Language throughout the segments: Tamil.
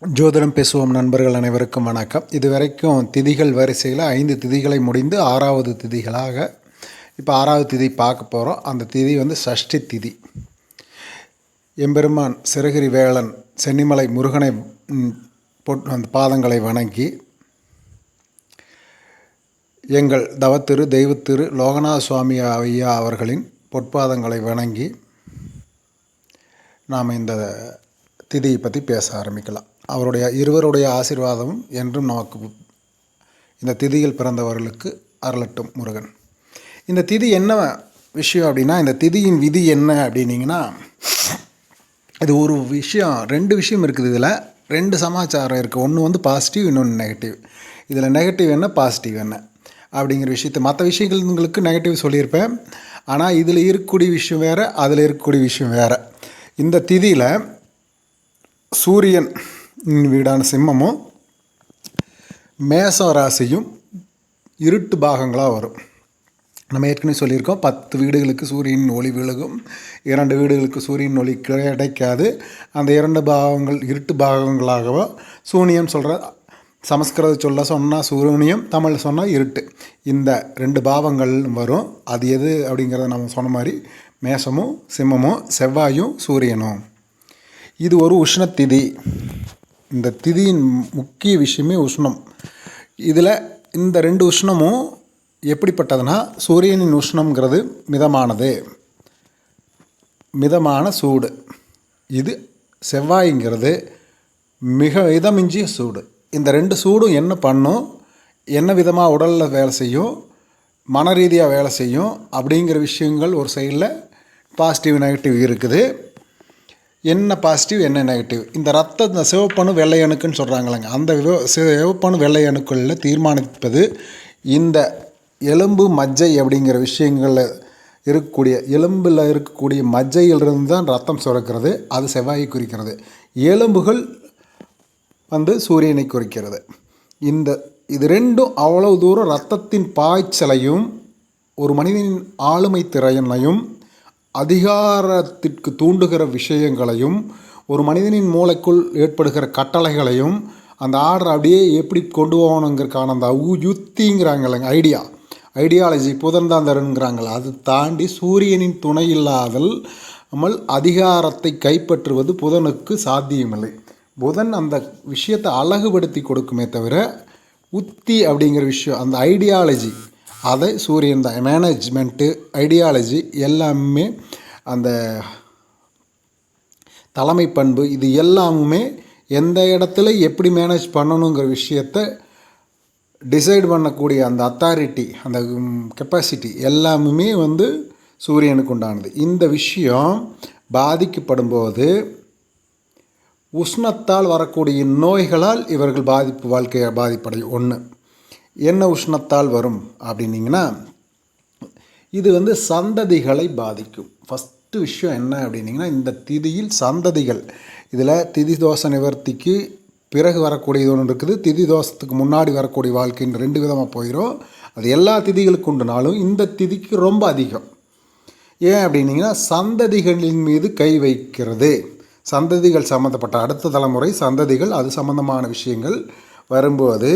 ஜோதிடம் பேசுவோம் நண்பர்கள் அனைவருக்கும் வணக்கம். இது வரைக்கும் திதிகள் வரிசையில் ஐந்து திதிகளை முடிந்து ஆறாவது திதிகளாக இப்போ ஆறாவது திதி பார்க்க போகிறோம் அந்த திதி வந்து சஷ்டி திதி. எம்பெருமான் சிறகிரி வேளன் சென்னிமலை முருகனை பொட்- அந்த பாதங்களை வணங்கி எங்கள் தவத்திரு தெய்வத்திரு லோகநாத சுவாமி ஐயா அவர்களின் பொற்பாதங்களை வணங்கி நாம் இந்த திதியை பற்றி பேச ஆரம்பிக்கலாம். அவருடைய இருவருடைய ஆசீர்வாதமும் என்றும் நமக்கு இந்த திதியில் பிறந்தவர்களுக்கு அருளட்டும் முருகன். இந்த திதி என்ன விஷயம் அப்படின்னா இந்த திதியின் விதி என்ன அப்படின்னீங்கன்னா இது ஒரு விஷயம் ரெண்டு விஷயம் இருக்குது இதில். ரெண்டு சமாச்சாரம் இருக்குது. ஒன்று வந்து பாசிட்டிவ் இன்னொன்று நெகட்டிவ் இதில் நெகட்டிவ் என்ன பாசிட்டிவ் என்ன? அப்படிங்கிற விஷயத்தை மற்ற விஷயங்கள் உங்களுக்கு நெகட்டிவ் சொல்லியிருப்பேன். ஆனால் இதில் இருக்கக்கூடிய விஷயம் வேறு அதில் இருக்கக்கூடிய விஷயம் வேறு. இந்த திதியில் சூரியன் வீடான சிம்மமும் மேச ராசியும் இருட்டு பாகங்களாக வரும். நம்ம ஏற்கனவே சொல்லியிருக்கோம் பத்து வீடுகளுக்கு சூரியனின் ஒளி விழுகும் இரண்டு வீடுகளுக்கு சூரியன் ஒளி கிடைக்காது. அந்த இரண்டு பாகங்கள் இருட்டு பாகங்களாகவோ சூனியம் சொல்கிற சமஸ்கிருத சொல்ல சொன்னால் சூரியனியம் தமிழ் சொன்னால் இருட்டு. இந்த ரெண்டு பாவங்கள் வரும். அது எது அப்படிங்கிறத நம்ம சொன்ன மாதிரி மேசமும் சிம்மமும் செவ்வாயும் சூரியனும். இது ஒரு உஷ்ண திதி. இந்த திதியின் முக்கிய விஷயமே உஷ்ணம். இதில் இந்த ரெண்டு உஷ்ணமும் எப்படிப்பட்டதுன்னா சூரியனின் உஷ்ணம்ங்கிறது மிதமானது. மிதமான சூடு. இது செவ்வாய்ங்கிறது மிக இதமிஞ்சிய சூடு. இந்த ரெண்டு சூடும் என்ன பண்ணும்? என்ன விதமாக உடலில் வேலை செய்யும்? மன ரீதியாக வேலை செய்யும்? அப்படிங்கிற விஷயங்கள் ஒரு சைடில் பாசிட்டிவ் நெகட்டிவ் இருக்குது. என்ன பாசிட்டிவ் என்ன நெகட்டிவ் இந்த ரத்த இந்த சிவப்பணு வெள்ளை அணுக்குன்னு சொல்கிறாங்களேங்க அந்த சிவப்பணு வெள்ளை அணுக்களில் தீர்மானிப்பது இந்த எலும்பு மஜ்ஜை அப்படிங்கிற விஷயங்களில் இருக்கக்கூடிய எலும்பில் இருக்கக்கூடிய மஜ்ஜையிலிருந்து தான் ரத்தம் சுரக்கிறது. அது செவ்வாயை குறிக்கிறது. எலும்புகள் வந்து சூரியனை குறிக்கிறது. இந்த இது ரெண்டும் அவ்வளவு தூரம் ரத்தத்தின் பாய்ச்சலையும் ஒரு மனிதனின் ஆளுமை திறனையும் அதிகாரத்திற்கு தூண்டுகிற விஷயங்களையும் ஒரு மனிதனின் மூளைக்குள் ஏற்படுகிற கட்டளைகளையும் அந்த ஆர்டர் அப்படியே எப்படி கொண்டு போகணுங்கிறக்கான அந்த உ- யுத்திங்கிறாங்களேங்க ஐடியா. ஐடியாலஜி புதன்தாந்தரங்கிறாங்கள அது தாண்டி சூரியனின் துணை இல்லாதல் அமல் அதிகாரத்தை கைப்பற்றுவது புதனுக்கு சாத்தியமில்லை. புதன் அந்த விஷயத்தை அழகுபடுத்தி கொடுக்குமே தவிர உத்தி அப்படிங்கிற விஷயம் அந்த ஐடியாலஜி அதை சூரியன் தான். மேனேஜ்மெண்ட்டு ஐடியாலஜி எல்லாமே அந்த தலைமை பண்பு இது எல்லாமுமே எந்த இடத்துல எப்படி மேனேஜ் பண்ணணுங்கிற விஷயத்தை டிசைட் பண்ணக்கூடிய அந்த அத்தாரிட்டி அந்த கெப்பாசிட்டி எல்லாமுமே வந்து சூரியனுக்கு உண்டானது. இந்த விஷயம் பாதிக்கப்படும்போது உஷ்ணத்தால் வரக்கூடிய நோய்களால் இவர்கள் பாதிப்பு வாழ்க்கையை பாதிப்படையும் ஒன்று என்ன உஷ்ணத்தால் வரும் அப்படின்னிங்கன்னா இது வந்து சந்ததிகளை பாதிக்கும். ஃபஸ்ட்டு விஷயம் என்ன அப்படின்னிங்கன்னா இந்த திதியில் சந்ததிகள். இதில் திதி தோஷ நிவர்த்திக்கு பிறகு வரக்கூடியது ஒன்று இருக்குது. திதி தோஷத்துக்கு முன்னாடி வரக்கூடிய வாழ்க்கைன்னு ரெண்டு விதமாக போயிடும் அது எல்லா திதிகளுக்கு உண்டுனாலும் இந்த திதிக்கு ரொம்ப அதிகம். ஏன் அப்படின்னிங்கன்னா சந்ததிகளின் மீது கை வைக்கிறது. சந்ததிகள் சம்மந்தப்பட்ட அடுத்த தலைமுறை சந்ததிகள் அது சம்மந்தமான விஷயங்கள் வரும்போது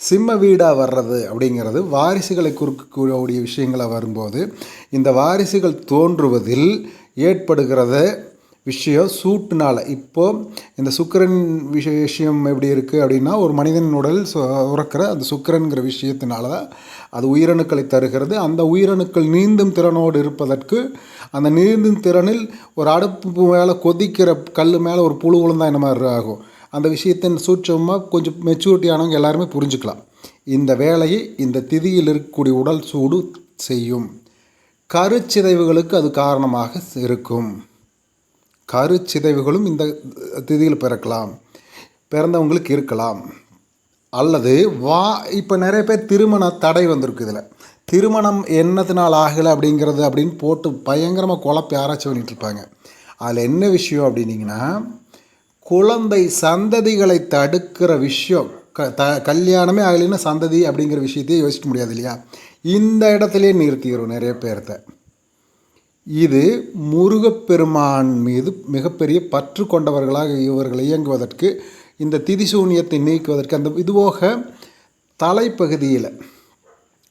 சிம்ம வீடாக வர்றது அப்படிங்கிறது வாரிசுகளை குறுக்கக்கூடிய விஷயங்களாக வரும்போது இந்த வாரிசுகள் தோன்றுவதில் ஏற்படுகிறத விஷயம் சூட்டுனால். இப்போது இந்த சுக்கிரன் விஷ விஷயம் எப்படி இருக்குது அப்படின்னா ஒரு மனிதன் உடல் சு- உறக்கிற அந்த சுக்கிரன்கிற விஷயத்தினால தான் அது உயிரணுக்களை தருகிறது. அந்த உயிரணுக்கள் நீந்தும் திறனோடு இருப்பதற்கு அந்த நீந்தும் திறனில் ஒரு அடுப்பு மேலே கொதிக்கிற கல் மேலே ஒரு புழு விழுந்தா என்ன மாதிரி ஆகும்? அந்த விஷயத்தின் சூட்சமாக கொஞ்சம் மெச்சூரிட்டி ஆனவங்க எல்லாருமே புரிஞ்சுக்கலாம். இந்த வேலையை இந்த திதியில் இருக்கக்கூடிய உடல் சூடு செய்யும். கருச்சிதைவுகளுக்கு அது காரணமாக இருக்கும். கருச்சிதைவுகளும் இந்த திதியில் பிறக்கலாம். பிறந்தவங்களுக்கு இருக்கலாம். அல்லது வா இப்போ நிறைய பேர் திருமண தடை வந்திருக்கு இதில். திருமணம் என்னத்தினால் ஆகலை அப்படிங்கிறது அப்படின்னு போட்டு பயங்கரமாக குழப்பி ஆராய்ச்சி பண்ணிகிட்ருப்பாங்க அதில் என்ன விஷயம் அப்படின்னிங்கன்னா குழந்தை சந்ததிகளை தடுக்கிற விஷயம் க த கல்யாணமே ஆகலைன்னா சந்ததி அப்படிங்கிற விஷயத்தையே யோசிக்க முடியாது இல்லையா? இந்த இடத்துலையே நிறுத்திக்கிறோம் நிறைய பேர்த்த. இது முருகப்பெருமான் மீது மிகப்பெரிய பற்று கொண்டவர்களாக இவர்கள் இயங்குவதற்கு இந்த திதிசூன்யத்தை நீக்குவதற்கு அந்த இதுபோக தலைப்பகுதியில்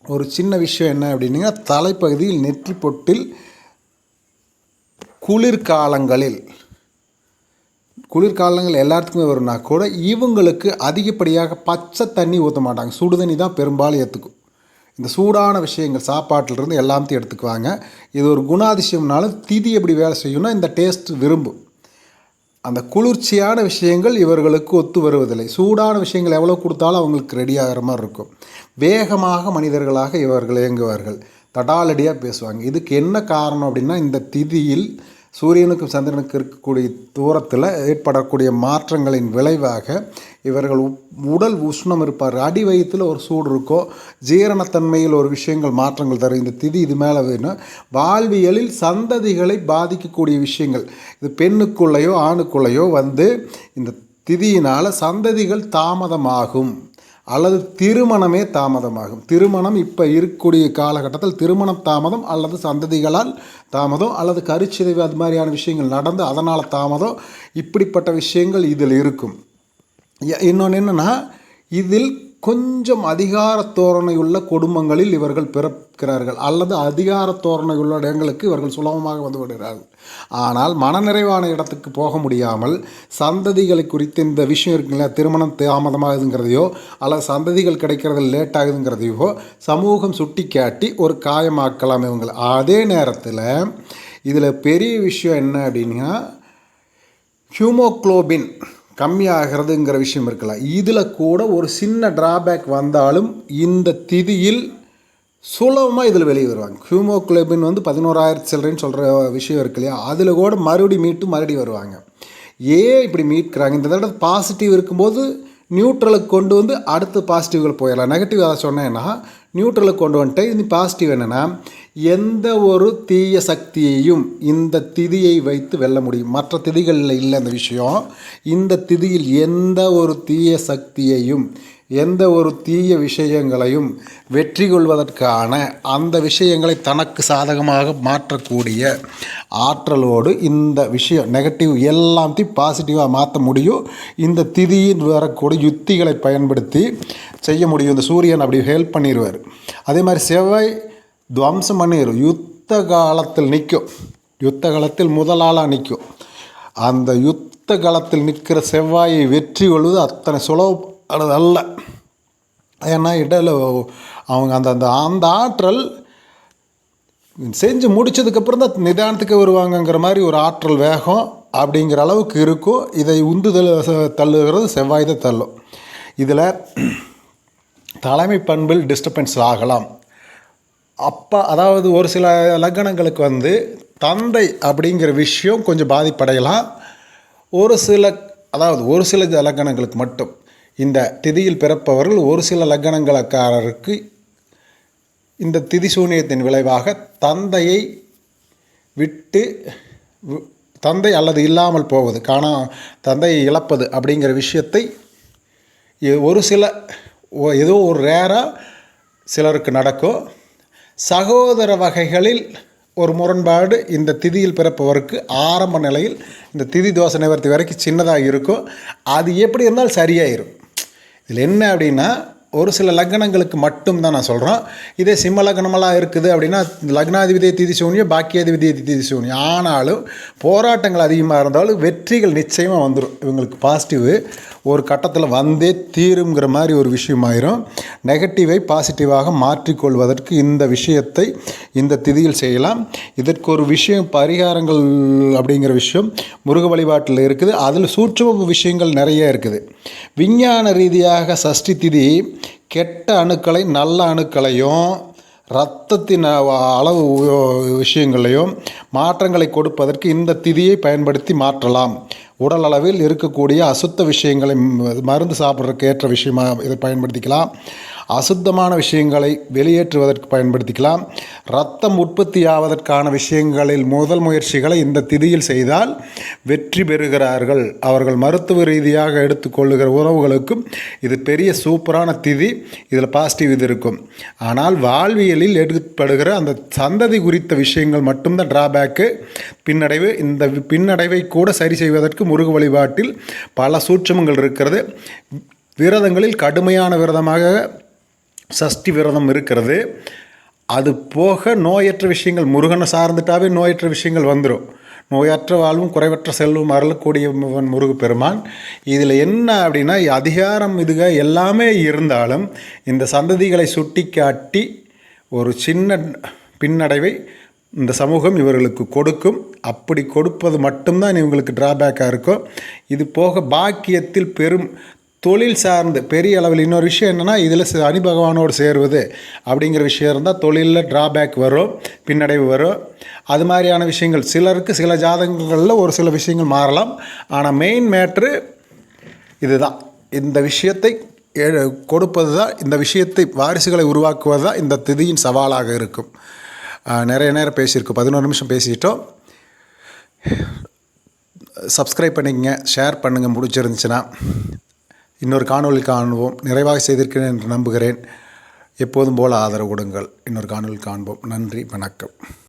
ஒரு சின்ன விஷயம் என்ன அப்படின்னா தலைப்பகுதியில் நெற்றி பொட்டில் குளிர்காலங்களில் குளிர்காலங்கள் எல்லாத்துக்குமே வரும்னா கூட இவங்களுக்கு அதிகப்படியாக பச்சை தண்ணி ஊற்ற மாட்டாங்க. சுடு தண்ணி தான் பெரும்பாலும் ஏற்றுக்கும் இந்த சூடான விஷயங்கள் சாப்பாட்டிலிருந்து எல்லாத்தையும் எடுத்துக்குவாங்க. இது ஒரு குணாதிசயம்னாலும் திதி எப்படி வேலை செய்யணும்னா இந்த டேஸ்ட் விரும்பும். அந்த குளிர்ச்சியான விஷயங்கள் இவர்களுக்கு ஒத்து வருவதில்லை. சூடான விஷயங்கள் எவ்வளோ கொடுத்தாலும் அவங்களுக்கு ரெடி ஆகிற மாதிரி இருக்கும். வேகமாக மனிதர்களாக இவர்கள் இயங்குவார்கள். தடாலடியாக பேசுவாங்க. இதுக்கு என்ன காரணம் அப்படின்னா இந்த திதியில் சூரியனுக்கும் சந்திரனுக்கும் இருக்கக்கூடிய தூரத்தில் ஏற்படக்கூடிய மாற்றங்களின் விளைவாக இவர்கள் உ- உடல் உஷ்ணம் இருப்பார். அடி வயிற்றில் ஒரு சூடு இருக்கோ ஜீரணத்தன்மையில் ஒரு விஷயங்கள் மாற்றங்கள் தரும். இந்த திதி இது மேலே வேணும் வாழ்வியலில் சந்ததிகளை பாதிக்கக்கூடிய விஷயங்கள். இது பெண்ணுக்குள்ளேயோ ஆணுக்குள்ளேயோ வந்து இந்த திதியினால் சந்ததிகள் தாமதமாகும். அல்லது திருமணமே தாமதமாகும். திருமணம் இப்போ இருக்கக்கூடிய காலகட்டத்தில் திருமணம் தாமதம் அல்லது சந்ததிகளால் தாமதம் அல்லது கருச்சிதைவு அது மாதிரியான விஷயங்கள் நடந்து அதனால் தாமதம் இப்படிப்பட்ட விஷயங்கள் இதில் இருக்கும். இன்னொன்று என்னென்னா இதில் கொஞ்சம் அதிகார தோரணையுள்ள குடும்பங்களில் இவர்கள் பிறக்கிறார்கள். அல்லது அதிகார தோரணையுள்ள இடங்களுக்கு இவர்கள் சுலபமாக வந்து விடுகிறார்கள். ஆனால் மனநிறைவான இடத்துக்கு போக முடியாமல் சந்ததிகளை குறித்து இந்த விஷயம் இருக்குங்களா திருமணம் தாமதமாகுதுங்கிறதையோ அல்லது சந்ததிகள் கிடைக்கிறது லேட் ஆகுதுங்கிறதையோ சமூகம் சுட்டி காட்டி ஒரு காயமாக்கலாம் இவங்களை அதே நேரத்தில் இதில் பெரிய விஷயம் என்ன அப்படின்னா ஹியூமோக்ளோபின் கம்மியாகிறதுங்கிற விஷயம் இருக்கலாம் இதில் கூட ஒரு சின்ன ட்ராபேக் வந்தாலும் இந்த திதியில் சுலபமாக இதில் வெளியே வருவாங்க. ஹியூமோக்ளோபின் வந்து பதினோராயிரத்து சில்லறைன்னு சொல்கிற விஷயம் இருக்கு இல்லையா? அதில் கூட மறுபடி மீட்டு மறுபடி வருவாங்க. ஏன் இப்படி மீட்கிறாங்க. இந்த தடவை பாசிட்டிவ் இருக்கும்போது நியூட்ரலுக்கு கொண்டு வந்து அடுத்து பாசிட்டிவ்கள் போயிடலாம். நெகட்டிவ் அதை சொன்னேன்னா நியூட்ரலுக்கு கொண்டு வந்துட்டு இது பாசிட்டிவ் என்னென்னா எந்த ஒரு தீய சக்தியையும் இந்த திதியை வைத்து வெல்ல முடியும். மற்ற திதிகளில் இல்லை அந்த விஷயம். இந்த திதியில் எந்த ஒரு தீய சக்தியையும் எந்த ஒரு தீய விஷயங்களையும் வெற்றி கொள்வதற்கான அந்த விஷயங்களை தனக்கு சாதகமாக மாற்றக்கூடிய ஆற்றலோடு இந்த விஷயம் நெகட்டிவ் எல்லாத்தையும் பாசிட்டிவாக மாற்ற முடியும். இந்த திதியில் வரக்கூடிய யுத்திகளை பயன்படுத்தி செய்ய முடியும். இந்த சூரியன் அப்படி ஹெல்ப் பண்ணிடுவார் அதே மாதிரி செவ்வாய் துவம்சம் பண்ணிடும் யுத்த காலத்தில் நிற்கும் யுத்த காலத்தில் முதலாளாக நிற்கும் அந்த யுத்த காலத்தில் நிற்கிற செவ்வாயை வெற்றி கொள்வது அத்தனை சுலபமானது அல்ல. ஏன்னா இடையில் அவங்க அந்த அந்த அந்த ஆற்றல் செஞ்சு முடித்ததுக்கப்புறம் தான் நிதானத்துக்கு வருவாங்கங்கிற மாதிரி ஒரு ஆற்றல் வேகம் அப்படிங்கிற அளவுக்கு இருக்கும். இதை உந்துதல் தள்ளுகிறது செவ்வாய் தான் தள்ளும். இதில் தலைமை பண்பில் டிஸ்டர்பன்ஸ் ஆகலாம். அப்பா அதாவது ஒரு சில லக்கணங்களுக்கு வந்து தந்தை அப்படிங்கிற விஷயம் கொஞ்சம் பாதிப்படையலாம். ஒரு சில அதாவது ஒரு சில லக்கணங்களுக்கு மட்டும். இந்த திதியில் பிறப்பவர்கள் ஒரு சில லக்கணங்களக்காரருக்கு இந்த திதி சூனியத்தின் விளைவாக தந்தையை விட்டு வி- தந்தை அல்லது இல்லாமல் போவது காணா தந்தையை இழப்பது அப்படிங்கிற விஷயத்தை ஒரு சில ஏதோ ஒரு ரேராக சிலருக்கு நடக்கும். சகோதர வகைகளில் ஒரு முரண்பாடு இந்த திதியில் பிறப்பவருக்கு ஆரம்ப நிலையில் இந்த திதி தோசை நிவர்த்தி வரைக்கும் சின்னதாக இருக்கும். அது எப்படி இருந்தாலும் சரியாயிரும். இதில் என்ன அப்படின்னா ஒரு சில லக்னங்களுக்கு மட்டும் தான் நான் சொல்கிறோம் இதே சிம்ம லக்னமெல்லாம் இருக்குது அப்படின்னா லக்னாதிபதியை திதி சூன்யம் பாக்கியாதிபதியை திதி சூன்யம் ஆனாலும் போராட்டங்கள் அதிகமாக இருந்தாலும் வெற்றிகள் நிச்சயமாக வந்துடும் இவங்களுக்கு பாசிட்டிவ் ஒரு கட்டத்தில் வந்தே தீருங்கிற மாதிரி ஒரு விஷயமாயிரும். நெகட்டிவை பாசிட்டிவாக மாற்றிக்கொள்வதற்கு இந்த விஷயத்தை இந்த திதியில் செய்யலாம். இதற்கு ஒரு விஷயம் பரிகாரங்கள் அப்படிங்கிற விஷயம் முருக வழிபாட்டில் இருக்குது. அதில் சூட்சம விஷயங்கள் நிறைய இருக்குது. விஞ்ஞான ரீதியாக சஷ்டி திதி கெட்ட அணுக்களை நல்ல அணுக்களையும் இரத்தத்தின் அளவு விஷயங்களையும் மாற்றங்களை கொடுப்பதற்கு இந்த திதியை பயன்படுத்தி மாற்றலாம். உடல் அளவில் இருக்கக்கூடிய அசுத்த விஷயங்களை மருந்து சாப்பிட்றதுக்கு ஏற்ற விஷயமா இதை பயன்படுத்திக்கலாம். அசுத்தமான விஷயங்களை வெளியேற்றுவதற்கு பயன்படுத்திக்கலாம். ரத்தம் உற்பத்தியாவதற்கான விஷயங்களில் முதல் முயற்சிகளை இந்த திதியில் செய்தால் வெற்றி பெறுகிறார்கள். அவர்கள் மருத்துவ ரீதியாக எடுத்துக்கொள்ளுகிற உறவுகளுக்கும் இது பெரிய சூப்பரான திதி. இதில் பாசிட்டிவ் இது இருக்கும். ஆனால் வாழ்வியலில் ஏற்படுகிற அந்த சந்ததி குறித்த விஷயங்கள் மட்டும்தான் டிராபேக்கு பின்னடைவு இந்த பின்னடைவை கூட சரி செய்வதற்கு முருக வழிபாட்டில் பல சூட்சமங்கள் இருக்கிறது. விரதங்களில் கடுமையான விரதமாக சஷ்டி விரதம் இருக்கிறது. அது போக நோயற்ற விஷயங்கள் முருகனை சார்ந்துட்டாவே நோயற்ற விஷயங்கள் வந்துடும் நோயற்ற வாழ்வும் குறைவற்ற செல்வம் அருளக்கூடியவன் முருகு பெருமான் இதில் என்ன அப்படின்னா அதிகாரம் இதுக எல்லாமே இருந்தாலும் இந்த சந்ததிகளை சுட்டி காட்டி ஒரு சின்ன பின்னடைவை இந்த சமூகம் இவர்களுக்கு கொடுக்கும். அப்படி கொடுப்பது மட்டும்தான் இவங்களுக்கு டிராபேக்காக இருக்கும். இது போக பாக்கியத்தில் பெரும் தொழில் சார்ந்து பெரிய அளவில் இன்னொரு விஷயம் என்னென்னா இதில் சனி பகவானோடு சேருவது அப்படிங்கிற விஷயம் இருந்தால் தொழிலில் ட்ராபேக் வரும் பின்னடைவு வரும். அது மாதிரியான விஷயங்கள் சிலருக்கு சில ஜாதகங்களில் ஒரு சில விஷயங்கள் மாறலாம். ஆனால் மெயின் மேட்ரு இதுதான். இந்த விஷயத்தை ஏ- கொடுப்பது தான் இந்த விஷயத்தை வாரிசுகளை உருவாக்குவது தான் இந்த திதியின் சவாலாக இருக்கும். நிறைய நேரம் பேசியிருக்கோம். பதினோரு நிமிஷம் பேசிட்டோம். சப்ஸ்கிரைப் பண்ணிக்கங்க ஷேர் பண்ணுங்கள் முடிச்சிருந்துச்சுன்னா. இன்னொரு காணொலி காண்போம். நிறைவாக செய்திருக்கிறேன் என்று நம்புகிறேன். எப்போதும் போல் ஆதரவு கொடுங்கள். இன்னொரு காணொலி காண்போம். நன்றி. வணக்கம்.